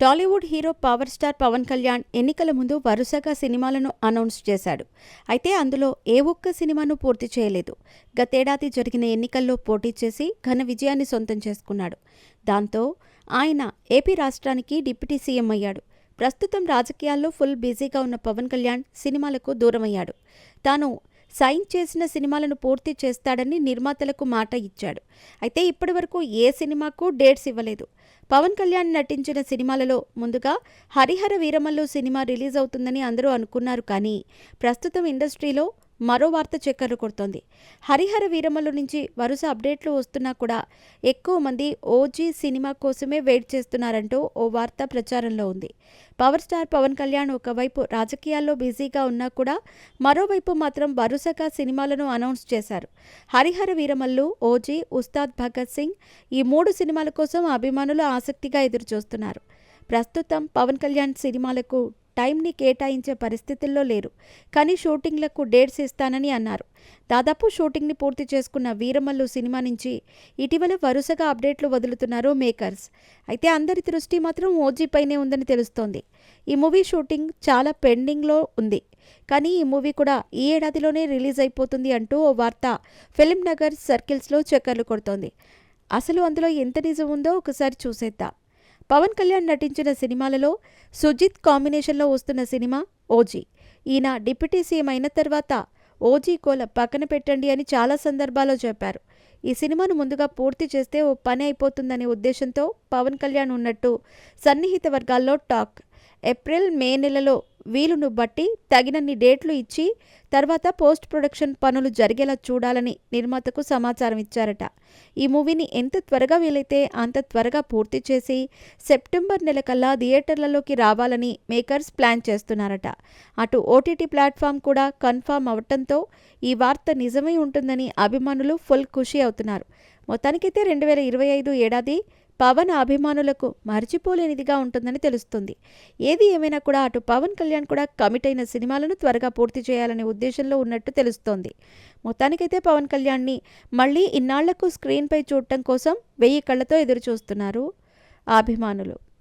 Tollywood hero power star Pawan Kalyan ఎన్నికల ముందు వరుసగా సినిమాలను అనౌన్స్ చేశాడు. అయితే అందులో ఏ ఒక్క సినిమాను పూర్తి చేయలేదు. గతేడాది జరిగిన ఎన్నికల్లో పోటీ చేసి ఘన విజయాన్ని సొంతం చేసుకున్నాడు. దాంతో ఆయన ఏపీ రాష్ట్రానికి డిప్యూటీ సీఎం అయ్యాడు. ప్రస్తుతం రాజకీయాల్లో ఫుల్ బిజీగా ఉన్న పవన్ కళ్యాణ్ సినిమాలకు దూరమయ్యాడు. తాను సైన్ చేసిన సినిమాలను పూర్తి చేస్తాడని నిర్మాతలకు మాట ఇచ్చాడు. అయితే ఇప్పటివరకు ఏ సినిమాకు డేట్స్ ఇవ్వలేదు. పవన్ కళ్యాణ్ నటించిన సినిమాలలో ముందుగా హరిహర వీరమల్లు సినిమా రిలీజ్ అవుతుందని అందరూ అనుకున్నారు కానీ ప్రస్తుతం ఇండస్ట్రీలో మరో వార్త చక్కర్లు కొడుతోంది. హరిహర వీరమల్లు నుంచి వరుస అప్డేట్లు వస్తున్నా కూడా ఎక్కువ మంది ఓజీ సినిమా కోసమే వెయిట్ చేస్తున్నారంటూ ఓ వార్త ప్రచారంలో ఉంది. పవర్ స్టార్ పవన్ కళ్యాణ్ ఒకవైపు రాజకీయాల్లో బిజీగా ఉన్నా కూడా మరోవైపు మాత్రం వరుసగా సినిమాలను అనౌన్స్ చేశారు. హరిహర వీరమల్లు ఓజీ ఉస్తాద్ భగత్ సింగ్ ఈ మూడు సినిమాల కోసం అభిమానులు ఆసక్తిగా ఎదురుచూస్తున్నారు. ప్రస్తుతం పవన్ కళ్యాణ్ సినిమాలకు టైంని కేటాయించే పరిస్థితుల్లో లేరు. కానీ షూటింగ్లకు డేట్స్ ఇస్తానని అన్నారు. దాదాపు షూటింగ్ని పూర్తి చేసుకున్న వీరమల్లు సినిమా నుంచి ఇటీవల వరుసగా అప్డేట్లు వదులుతున్నారు మేకర్స్. అయితే అందరి దృష్టి మాత్రం ఓజీపైనే ఉందని తెలుస్తోంది. ఈ మూవీ షూటింగ్ చాలా పెండింగ్లో ఉంది. కానీ ఈ మూవీ కూడా ఈ ఏడాదిలోనే రిలీజ్ అయిపోతుంది అంటూ ఓ వార్త ఫిలిం నగర్ సర్కిల్స్లో చక్కర్లు కొడుతోంది. అసలు అందులో ఎంత నిజం ఉందో ఒకసారి చూసేద్దాం. పవన్ కళ్యాణ్ నటించిన సినిమాలలో సుజిత్ కాంబినేషన్లో వస్తున్న సినిమా ఓజీ. ఈయన డిప్యూటీ సీఎం అయిన తర్వాత ఓజీ కోల పక్కన పెట్టండి అని చాలా సందర్భాల్లో చెప్పారు. ఈ సినిమాను ముందుగా పూర్తి చేస్తే ఓ పని అయిపోతుందనే ఉద్దేశంతో పవన్ కళ్యాణ్ ఉన్నట్టు సన్నిహిత వర్గాల్లో టాక్. ఏప్రిల్ మే నెలలో వీలును బట్టి తగినన్ని డేట్లు ఇచ్చి తర్వాత పోస్ట్ ప్రొడక్షన్ పనులు జరిగేలా చూడాలని నిర్మాతకు సమాచారం ఇచ్చారట. ఈ మూవీని ఎంత త్వరగా వీలైతే అంత త్వరగా పూర్తి చేసి సెప్టెంబర్ నెల కల్లా థియేటర్లలోకి రావాలని మేకర్స్ ప్లాన్ చేస్తున్నారట. అటు ఓటీటీ ప్లాట్ఫామ్ కూడా కన్ఫామ్ అవటంతో ఈ వార్త నిజమై ఉంటుందని అభిమానులు ఫుల్ ఖుషి అవుతున్నారు. మొత్తానికైతే రెండు వేల ఇరవై ఐదు ఏడాది పవన్ అభిమానులకు మర్చిపోలేనిదిగా ఉంటుందని తెలుస్తుంది. ఏది ఏమైనా కూడా అటు పవన్ కళ్యాణ్ కూడా కమిట్ అయిన సినిమాలను త్వరగా పూర్తి చేయాలనే ఉద్దేశంలో ఉన్నట్టు తెలుస్తోంది. మొత్తానికైతే పవన్ కళ్యాణ్ని మళ్ళీ ఇన్నాళ్ళకు స్క్రీన్పై చూడటం కోసం వెయ్యి కళ్ళతో ఎదురు చూస్తున్నారు అభిమానులు.